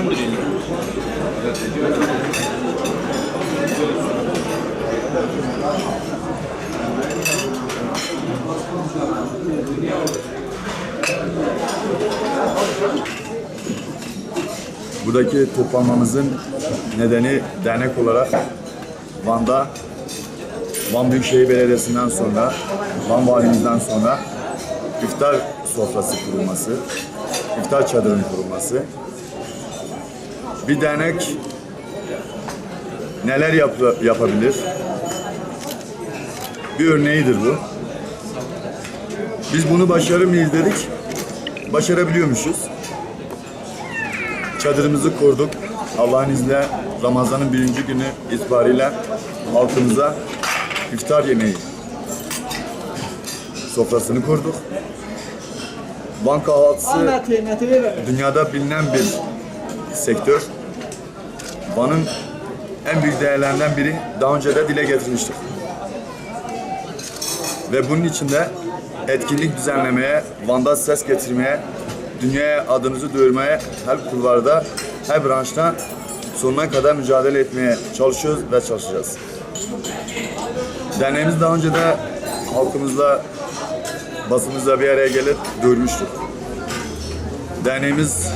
Elhamdülillah. Buradaki toplanmamızın nedeni dernek olarak Van'da Van Büyükşehir Belediyesi'nden sonra, Van Valimizden sonra iftar sofrası kurulması, iftar çadırının kurulması. Bir dernek neler yap- yapabilir? Bir örneğidir bu. Biz bunu başarır mıyız dedik. Başarabiliyormuşuz. Çadırımızı kurduk. Allah'ın izniyle Ramazan'ın birinci günü itibariyle halkımıza iftar yemeği sofrasını kurduk. Van kahvaltısı dünyada bilinen bir sektör. Van'ın en büyük değerlerinden biri daha önce de dile getirmiştik. Ve bunun içinde etkinlik düzenlemeye, Van'da ses getirmeye, dünyaya adınızı duyurmaya her kulvarda, her branşta sonuna kadar mücadele etmeye çalışıyoruz ve çalışacağız. Derneğimiz daha önce de halkımızla, basımızla bir araya gelip duyurmuştuk. Derneğimiz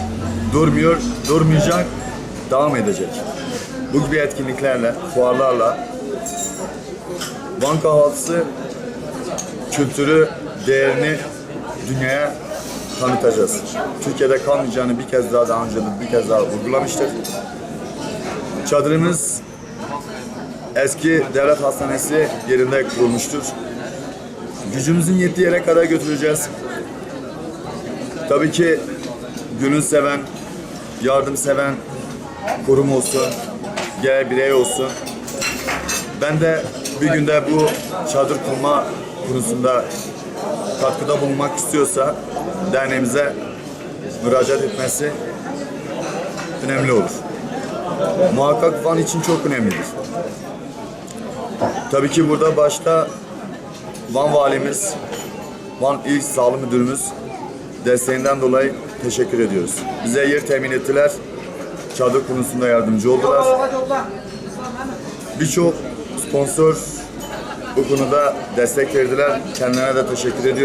durmuyor, durmayacak, devam edecek. Bu gibi etkinliklerle, fuarlarla Van kahvaltısı kültürü, değerini dünyaya tanıtacağız. Türkiye'de kalmayacağını bir kez daha daha önce bir kez daha vurgulamıştık. Çadırımız eski devlet hastanesi yerinde kurulmuştur. Gücümüzün yettiği yere kadar götüreceğiz. Tabii ki gönül seven, yardım seven kurum olsun, gel birey olsun. Ben de bir günde bu çadır kurma konusunda katkıda bulunmak istiyorsa derneğimize müracaat etmesi önemli olur. Muhakkak Van için çok önemlidir. Tabii ki burada başta Van Valimiz, Van İl Sağlık Müdürümüz desteğinden dolayı teşekkür ediyoruz. Bize yer temin ettiler, çadır konusunda yardımcı oldular. Birçok sponsor bu konuda destek verdiler. Kendilerine de teşekkür ediyorum.